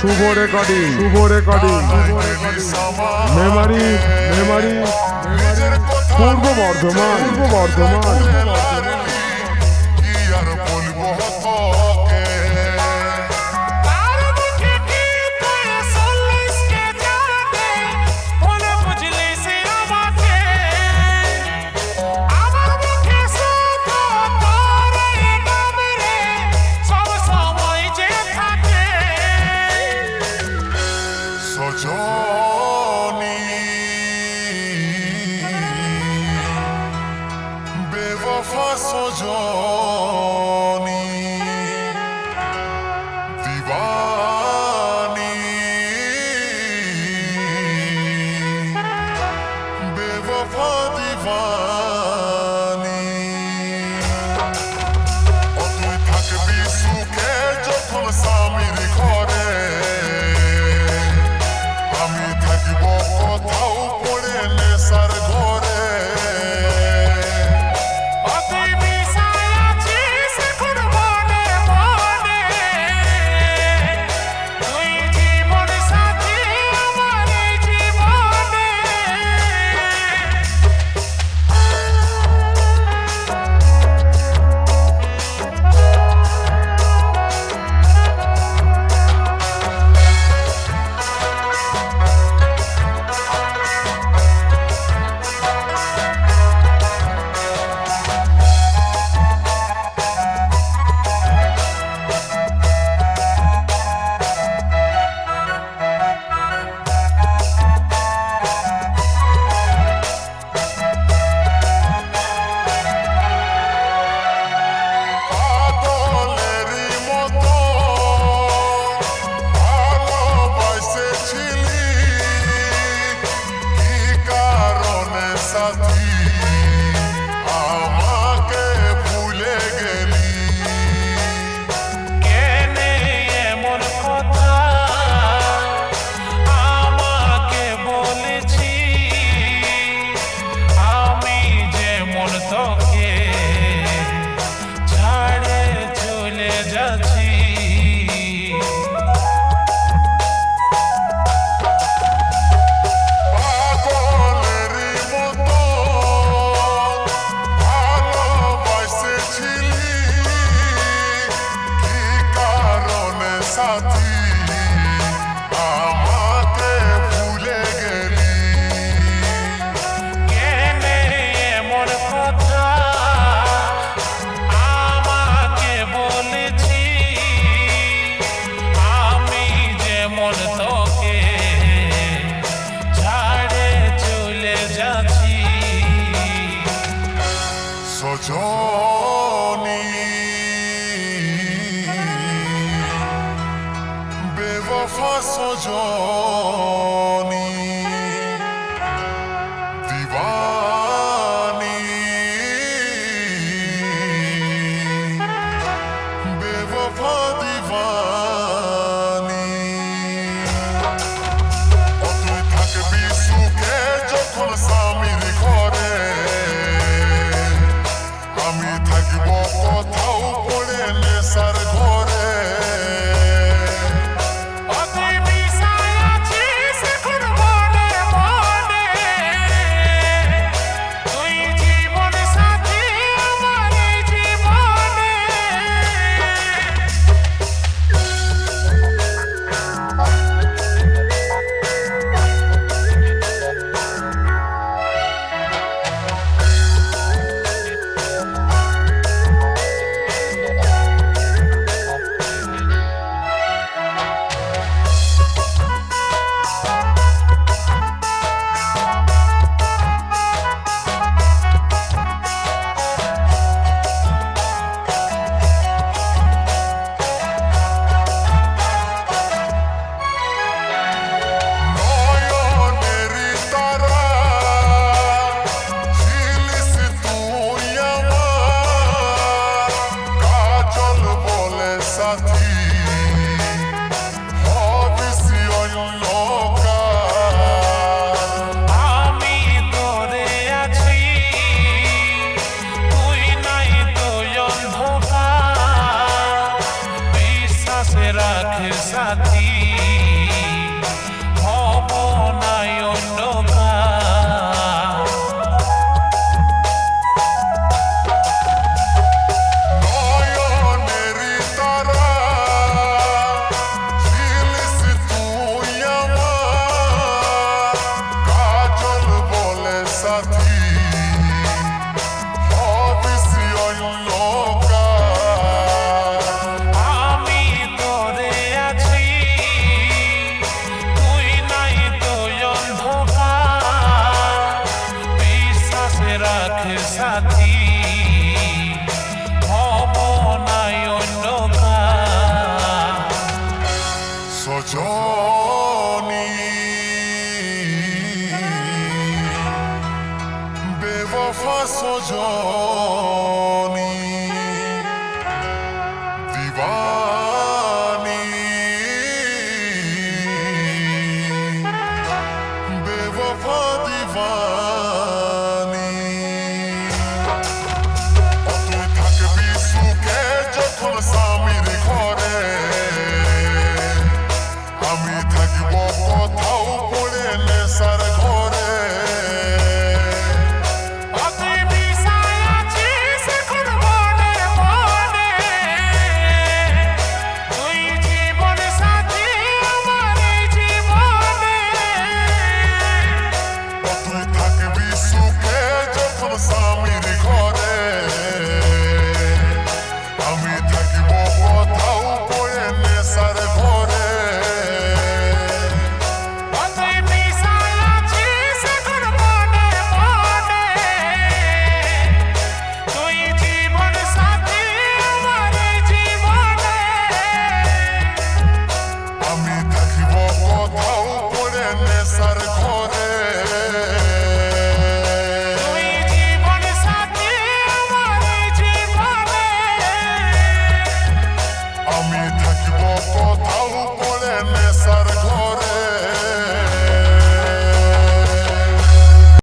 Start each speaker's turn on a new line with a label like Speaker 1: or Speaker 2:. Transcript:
Speaker 1: শুভ recording শুভ recording Memari Memari Purba Bardhaman Purba Bardhaman.
Speaker 2: beva fa sojo জনি বেবফা
Speaker 3: সজনী।
Speaker 2: রাখে রাখে সাথী। হব নাই অন্য সজনী।
Speaker 3: বেবফা সজনী।